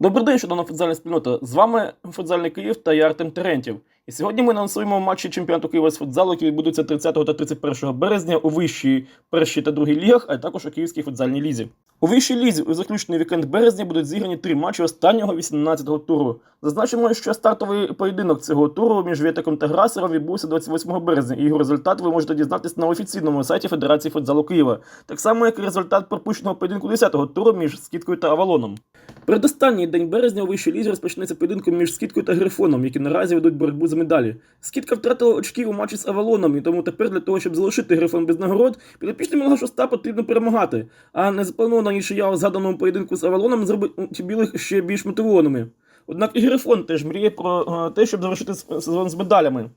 Добрий день, шановна футзальна спільнота. З вами футзальний Київ та я Артем Терентів. І сьогодні ми анонсуємо матчі чемпіонату Києва з футзалу, які відбудуться 30 та 31 березня у вищій, першій та другій лігах, а також у Київській футзальній лізі. У вищій лізі у заключний вікенд березня будуть зіграні три матчі останнього 18-го туру. Зазначимо, що стартовий поєдинок цього туру між Вєтеком та Грасером відбувся 28 березня, і його результат ви можете дізнатися на офіційному сайті Федерації футзалу Києва, так само як і результат пропущеного поєдинку 10-го туру між Скіткою та Авалоном. Передостанній день березня у вищій лізі розпочнеться поєдинком між Скіткою та Грифоном, які наразі ведуть боротьбу за медалі. Скітка втратила очки у матчі з Авалоном, і тому тепер для того, щоб залишити Грифон без нагород, підопічним Мілга Шоста потрібно перемагати. А незапланована нічия у згаданому поєдинку з Авалоном зробить білих ще більш мотивованими. Однак і Грифон теж мріє про е, те, щоб завершити сезон з медалями.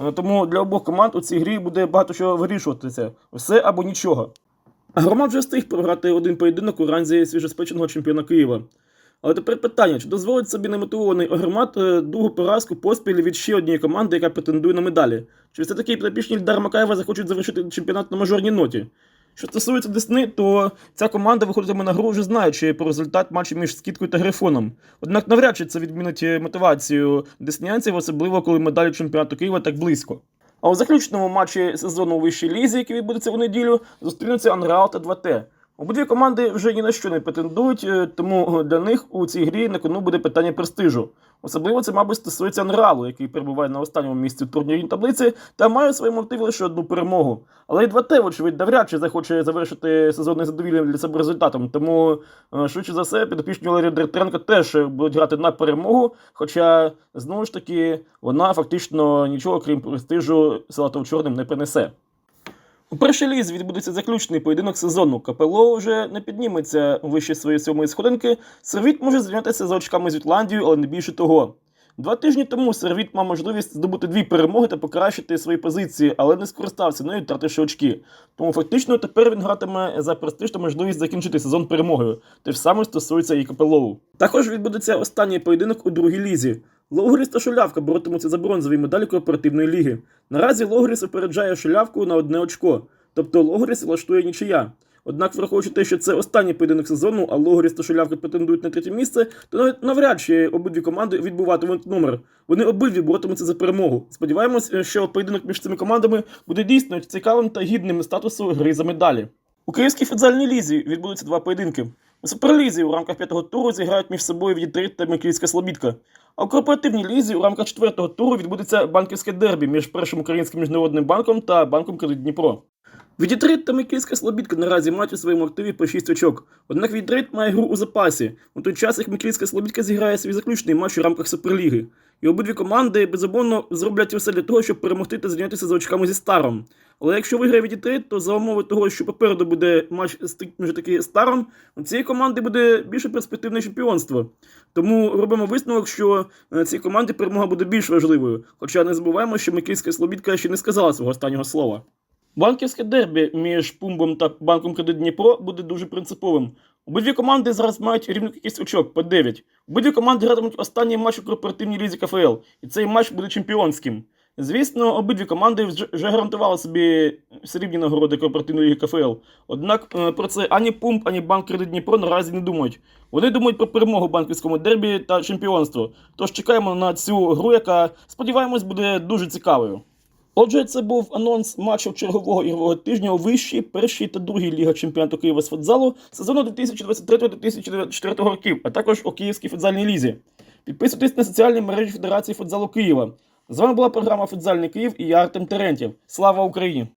Е, Тому для обох команд у цій грі буде багато чого вирішуватися. Все або нічого. Громад вже встиг програти один поєдинок у ранзі свіжоспеченого чемпіона Києва. Але тепер питання: чи дозволить собі немотивований Огромат е, другу поразку поспіль від ще однієї команди, яка претендує на медалі? Чи все-таки підопічні Ільдара Макаєва захочуть завершити чемпіонат на мажорній ноті? Що стосується Десни, то ця команда виходитиме на гру вже знаючи про результат матчу між Скіткою та Грифоном. Однак навряд чи це відмінить е, мотивацію деснянців, особливо коли медалі чемпіонату Києва так близько. А у заключному матчі сезону у вищій лізі, який відбудеться у неділю, зустрінуться Анреал та 2Т. Обидві команди вже ні на що не претендують, е, тому для них у цій грі на кону буде питання престижу. Особливо це, мабуть, стосується Анреалу, який перебуває на останньому місці в турнірній таблиці та має у своєму активі лише одну перемогу. Але і 2Т, вочевидь, навряд чи захоче завершити сезон незадовільним для себе результатом. Тому, е, швидше за все, підопічні Валерія Дертренко теж е, будуть грати на перемогу. Хоча, знову ж таки, вона фактично нічого крім престижу салатов чорним не принесе. У першій лізі відбудеться заключний поєдинок сезону. КПЛО вже не підніметься вище своєї сьомої сходинки. Сервіт може зайнятися за очками з Ютландією, але не більше того. Два тижні тому Сервіт мав можливість здобути дві перемоги та покращити свої позиції, але не скористався нею, втративши очки. Тому фактично тепер він гратиме за престиж можливість закінчити сезон перемогою. Те ж саме стосується і КПЛО. Також відбудеться останній поєдинок у другій лізі. Лоуріс та Шулявка боротимуться за бронзові медалі корпоративної ліги. Наразі Логріс опереджає Шулявку на одне очко, тобто Логріс влаштує нічия. Однак, враховуючи те, що це останній поєдинок сезону, а Логріс та Шулявка претендують на третє місце, то навіть навряд чи обидві команди відбуватимуть номер. Вони обидві боротимуться за перемогу. Сподіваємось, що поєдинок між цими командами буде дійсно цікавим та гідним статусу гри за медалі. У Київській футзальній лізі відбудуться два поєдинки. У суперлізі у рамках п'ятого туру зіграють між собою Вітрит та Микільська Слобідка. А у корпоративній лізі у рамках четвертого туру відбудеться банківське дербі між першим українським міжнародним банком та банком Кредит Дніпро. Відітрит та Микільська Слобідка наразі мають у своєму активі по 6 очок. Однак Відітрит має гру у запасі. У той час, як Микільська Слобідка зіграє свій заключний матч у рамках Суперліги. І обидві команди безумовно зроблять усе для того, щоб перемогти та зайнятися за очками зі старом. Але якщо виграє Відітрит, то за умови того, що попереду буде матч з тим таки старом, у цієї команди буде більше перспективне чемпіонство. Тому робимо висновок, що е, цій команді перемога буде більш важливою. Хоча не забуваємо, що Микільська Слобідка ще не сказала свого останнього слова. Банківське дербі між Пумбом та банком Кредит Дніпро буде дуже принциповим. Обидві команди зараз мають рівну кількість очок по 9. Обидві команди гратимуть останній матч у корпоративній лізі КФЛ, і цей матч буде чемпіонським. Звісно, обидві команди вже гарантували собі срібні нагороди корпоративної ліги КФЛ. Однак е, про це ані Пумп, ані Банк Кредит Дніпро наразі не думають. Вони думають про перемогу в банківському дербі та чемпіонство. Тож чекаємо на цю гру, яка сподіваємось буде дуже цікавою. Отже, це був анонс матчів чергового ігрового тижня у вищій, першій та другій лігах чемпіонату Києва з футзалу сезону 2023-2024 років, а також у Київській футзальній лізі. Підписуйтесь на соціальні мережі Федерації футзалу Києва. З вами була програма Футзальний Київ і я Артем Терентів. Слава Україні!